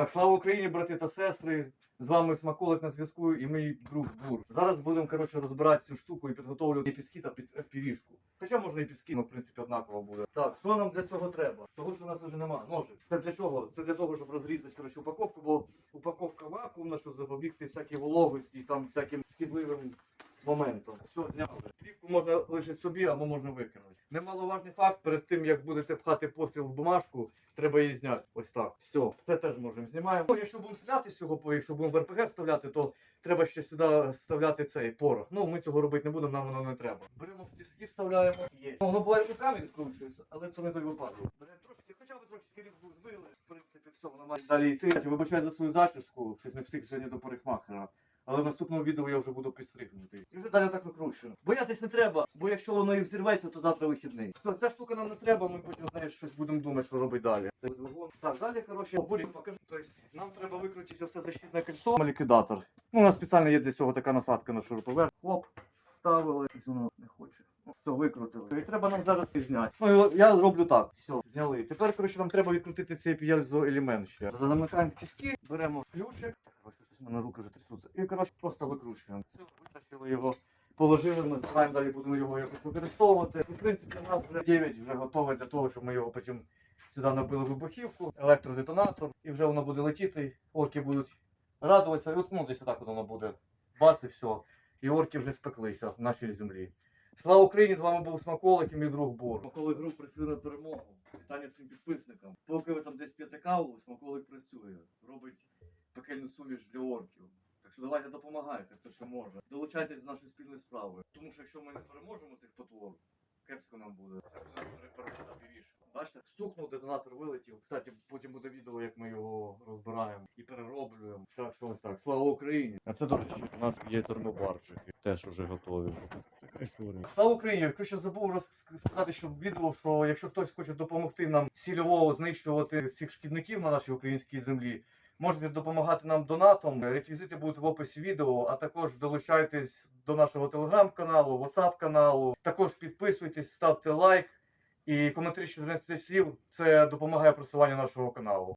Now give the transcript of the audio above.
Так, слава Україні, брати та сестри. З вами Смаколик на зв'язку і мій друг Бур. Зараз будемо коротше розбирати цю штуку і підготовлювати піски та під півішку. Хоча можна і піски, ну в принципі однаково буде. Так, що нам для цього треба? Того, що у нас вже нема. Ножик. Це для чого? Це для того, щоб розрізати коротше, упаковку, бо упаковка вакуумна, щоб запобігти всякій вологості і там всяким шкідливим моментом. Все, зняли. Плівку можна лишити собі або можна викинути. Немаловажний факт, перед тим як будете пхати постріл в бумажку, треба її зняти. Ось так. Все, це теж можемо знімаємо. Ну, якщо будемо стріляти з цього, по- якщо будемо в РПГ вставляти, то треба ще сюди вставляти цей порох. Ну, ми цього робити не будемо, нам воно не треба. Беремо в тиски, вставляємо. Є. Ну, воно буває руками відкручується, але це не той випадок. Беремо трошки, хоча ви трошки різку збили, в принципі, все, воно має далі йти. Вибачаю за свою зачіску, щось не встиг сьогодні до парикмахера. Але в наступному відео я вже буду підстригнути. І вже далі так викручую. Боятись не треба, бо якщо воно і взірветься, то завтра вихідний. Все, ця штука нам не треба, ми потім знаєш, щось будемо думати, що робити далі. Це. Так, далі, коротше, бурі покажу. Тобто нам треба викрутити все защитне кольцо. Ліквідатор. Ну, у нас спеціально є для цього така насадка на шуруповерт. Хоп, ставили, і воно не хоче. Ну, Все, викрутили. І треба нам зараз їх зняти. Ну, я роблю так. Все, зняли. Тепер, коротше, нам треба відкрутити цей п'єзоелемент ще. Замикаємо в тиски, беремо ключик. В мене руки вже трясуться. І, коротше, просто викручуємо. Все, витащили його. Положили, ми знаємо, далі будемо його якось використовувати. В принципі, у нас вже 9 вже готове для того, щоб ми його потім сюди набили вибухівку, електродетонатор, і вже воно буде летіти, орки будуть радуватися, і от ну, десь отак воно буде. Бац і все. І орки вже спеклися в нашій землі. Слава Україні! З вами був Смаколик і мій друг Бор. Смаколик груп працює на перемогу. Вітання всім підписникам. Поки ви там десь п'єте каву, Смаколик працює. Робить пекельну суміш для орків. Так що давайте допомагайте, хто ще може. Долучайтесь до нашої спільної справи. Тому що якщо ми не переможемо цих потвор, кепсько нам буде. Це буде перепередати більше. Бачите, стукнув, детонатор вилетів. Кстати, потім буде відео, як ми його розбираємо і перероблюємо. Так що ось так. Слава Україні! А це, до речі, у нас є термобарчики. Теж уже готові. Така історія. Слава Україні! Я ще забув розказати, що в відео, що якщо хтось хоче допомогти нам цільово знищувати всіх шкідників на нашій українській землі, можете допомагати нам донатом. Реквізити будуть в описі відео, а також долучайтесь до нашого телеграм-каналу, WhatsApp каналу. Також підписуйтесь, ставте лайк. І коментарі 14 слів це допомагає просуванню нашого каналу.